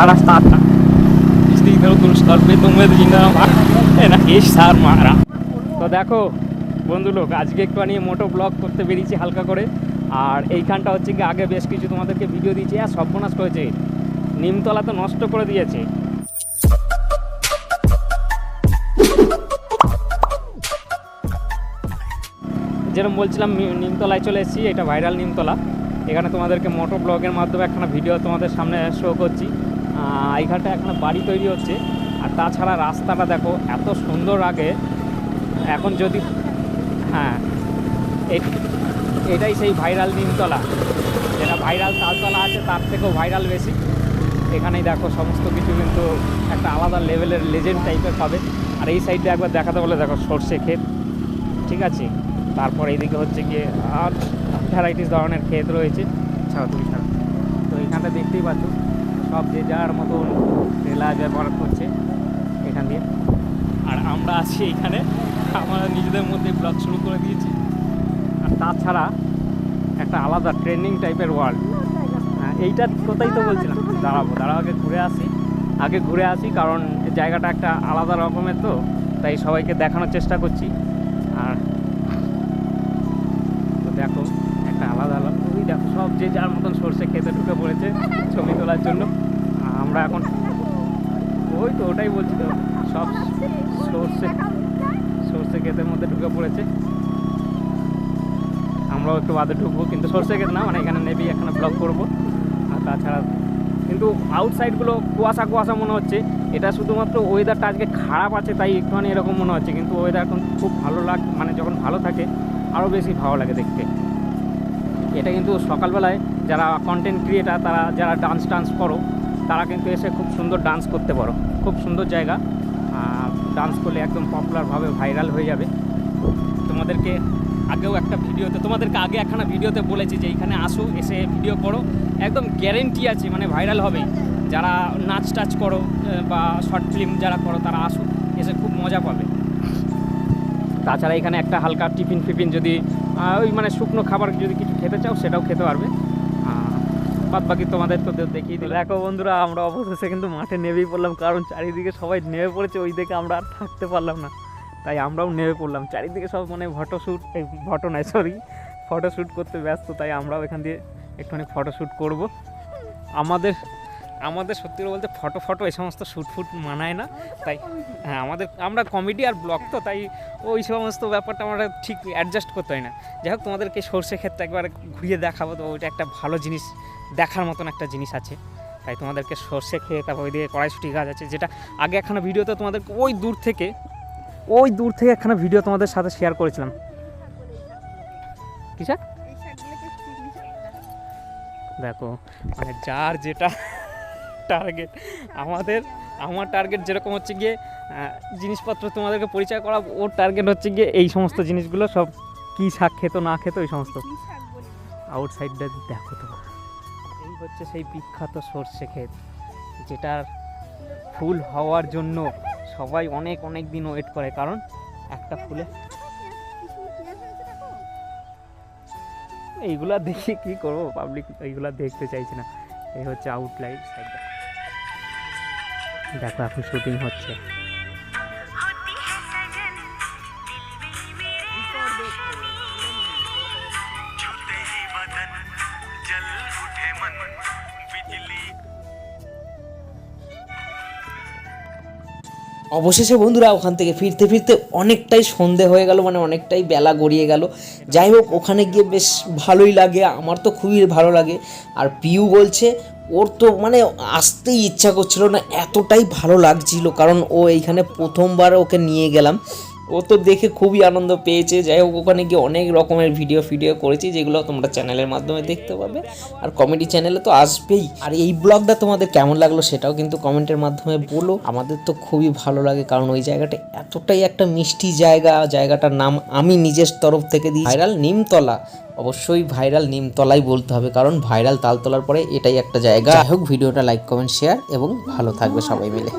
arrestata. Istihdar turistler বেতনের দিনা এনা S সার মারা তো দেখো বন্ধু লোক আজকে একটু নিয়ে মোটো ব্লগ করতে বেরিয়েছি হালকা করে। আর এইখানটা হচ্ছে কি আগে বেশ কিছু তোমাদেরকে ভিডিও দিয়েছি, আর সর্বনাশ করেছে। নিমতলা তো নষ্ট করে দিয়েছে। যেরকম বলছিলাম নিমতলায় চলে এসেছি, এটা ভাইরাল নিমতলা। এখানে তোমাদেরকে মোটো ব্লগের মাধ্যমে একটা ভিডিও তোমাদের সামনে শো করছি। এইখানটা একটা বাড়ি তৈরি হচ্ছে। আর তাছাড়া রাস্তাটা দেখো এত সুন্দর আগে। এখন যদি হ্যাঁ। এটাই সেই ভাইরাল নিমতলা। যেটা ভাইরাল তালতলা আছে তার থেকেও ভাইরাল বেশি। এখানেই দেখো সমস্ত কিছু কিন্তু একটা আলাদা লেভেলের লেজেন্ড টাইপের পাবে। আর এই সাইডে একবার দেখাতে বলে দেখো সর্ষে ক্ষেত। ঠিক আছে? তারপর এইদিকে হচ্ছে গিয়ে আর ভ্যারাইটিস ধরনের ক্ষেত রয়েছে। ছাড়া তুমি ছাড়া। তো এখানটা দেখতেই পাচ্ছ। সব যে যার মতন রেলা ব্যবহার করছে এখান দিয়ে। আর আমরা আছি এখানে। আমরা নিজেদের মধ্যে ব্লগ শুরু করে দিয়েছি। আর তাছাড়া একটা আলাদা ট্রেনিং টাইপের ওয়ার্ল্ড হ্যাঁ এইটা কোথায় তো বলছিলাম। দাঁড়াবো, দাঁড়াও, আগে ঘুরে আসি। আগে ঘুরে আসি, কারণ জায়গাটা একটা আলাদা রকমের তো, তাই সবাইকে দেখানোর চেষ্টা করছি। আর দেখো সব যে যার মতন সর্ষে খেতে ঢুকে পড়েছে ছবি তোলার জন্য। আমরা এখন ওই তো ওটাই বলছি তো, সব সর্ষে সর্ষে ক্ষেতের মধ্যে ঢুকে পড়েছে। আমরাও একটু বাদে ঢুকবো, কিন্তু সর্ষে ক্ষেত না মানে এখানে নেবি, এখানে ব্লগ করব। আর তাছাড়া কিন্তু আউটসাইডগুলো কুয়াশা কুয়াশা মনে হচ্ছে। এটা শুধুমাত্র ওয়েদারটা আজকে খারাপ আছে, তাই একটুখানি এরকম মনে হচ্ছে। কিন্তু ওয়েদার এখন খুব ভালো লাগ মানে যখন ভালো থাকে আরও বেশি ভালো লাগে দেখতে। এটা কিন্তু সকালবেলায় যারা কন্টেন্ট ক্রিয়েটার তারা যারা ডান্স টান্স করো, তারা কিন্তু এসে খুব সুন্দর ডান্স করতে পারো। খুব সুন্দর জায়গা। ডান্স করলে একদম পপুলারভাবে ভাইরাল হয়ে যাবে। তোমাদেরকে আগেও একটা ভিডিওতে, তোমাদেরকে আগে একখানা ভিডিওতে বলেছি যে এইখানে আসো, এসে ভিডিও করো একদম গ্যারেন্টি আছে মানে ভাইরাল হবে। যারা নাচ টাচ করো বা শর্ট ফিল্ম যারা করো, তারা আসো এসে খুব মজা পাবে। তাছাড়া এখানে একটা হালকা টিফিন ফিফিন যদি ওই মানে শুকনো খাবার যদি কিছু খেতে চাও, সেটাও খেতে পারবে। বাদ বাকি তোমাদের তো দেখিয়ে দিল দেখো বন্ধুরা, আমরা অবশেষে কিন্তু মাঠে নেমেই পড়লাম, কারণ চারিদিকে সবাই নেমে পড়েছে, ওই দিকে আমরা আর থাকতে পারলাম না। তাই আমরাও নেমে পড়লাম। চারিদিকে সব মানে ফটোশ্যুট এই ফটো নয় সরি ফটোশ্যুট করতে ব্যস্ত, তাই আমরাও এখান দিয়ে একটুখানি ফটোশ্যুট করব। আমাদের আমাদের সত্যি বলতে ফটো ফটো এই সমস্ত শ্যুট ফুট মানায় না। তাই হ্যাঁ আমাদের, আমরা কমেডি আর ব্লগ তো, তাই ওই সমস্ত ব্যাপারটা আমরা ঠিক অ্যাডজাস্ট করতে হয় না। যাই হোক, তোমাদেরকে সর্ষে ক্ষেত্রে একবার ঘুরিয়ে দেখাবো, তো ওইটা একটা ভালো জিনিস, দেখার মতন একটা জিনিস আছে। তাই তোমাদেরকে সর্ষে খেয়ে তারপর ওইদিকে কড়াইশুটি গাছ আছে, যেটা আগে একখানা ভিডিওতে তোমাদেরকে ওই দূর থেকে, ওই দূর থেকে একখানা ভিডিও তোমাদের সাথে শেয়ার করেছিলাম। কিসা দেখো মানে যার যেটা টার্গেট আমাদের আমার টার্গেট যেরকম হচ্ছে গিয়ে জিনিসপত্র তোমাদেরকে পরিচয় করা ওর টার্গেট হচ্ছে গিয়ে এই সমস্ত জিনিসগুলো সব কী শাক খেতো না খেতো এই সমস্ত। আউটসাইডটা দেখো তো এই হচ্ছে সেই বিখ্যাত সর্ষে ক্ষেত যেটার ফুল হওয়ার জন্য সবাই অনেক অনেক দিন ওয়েট করে। কারণ একটা ফুলে এইগুলা দেখে কি করব? পাবলিক এইগুলা দেখতে চাইছে না। এই হচ্ছে আউটলাইট সাইডটা দেখো এখন শুটিং হচ্ছে। অবশেষে বন্ধুরা ওখান থেকে ফিরতে ফিরতে অনেকটাই সন্ধে হয়ে গেল মানে অনেকটাই বেলা গড়িয়ে গেল। যাই হোক, ওখানে গিয়ে বেশ ভালোই লাগে, আমার তো খুবই ভালো লাগে। আর পিউ বলছে ওর তো মানে আসতেই ইচ্ছা করছিল না, এতটাই ভালো লাগছিল কারণ ও এইখানে প্রথমবার ওকে নিয়ে গেলাম। ও তো দেখে খুবই আনন্দ পেয়েছে। যাই হোক, ওখানে গিয়ে অনেক রকমের ভিডিও ফিডিও করেছি, যেগুলো তোমরা চ্যানেলের মাধ্যমে দেখতে পাবে। আর কমেডি চ্যানেলে তো আসবেই। আর এই ব্লগটা তোমাদের কেমন লাগল সেটাও কিন্তু কমেন্টের মাধ্যমে বলো। আমাদের তো খুবই ভালো লাগে, কারণ ওই জায়গাটা এতটাই একটা মিষ্টি জায়গা। জায়গাটার নাম আমি নিজের তরফ থেকে দিই। ভাইরাল নিমতলা। অবশ্যই ভাইরাল নিমতলাই বলতে হবে, কারণ ভাইরাল তালতলার পরে এটাই একটা জায়গা। হোক, ভিডিওটা লাইক কমেন্ট শেয়ার এবং ভালো থাকবে সবাই মিলে।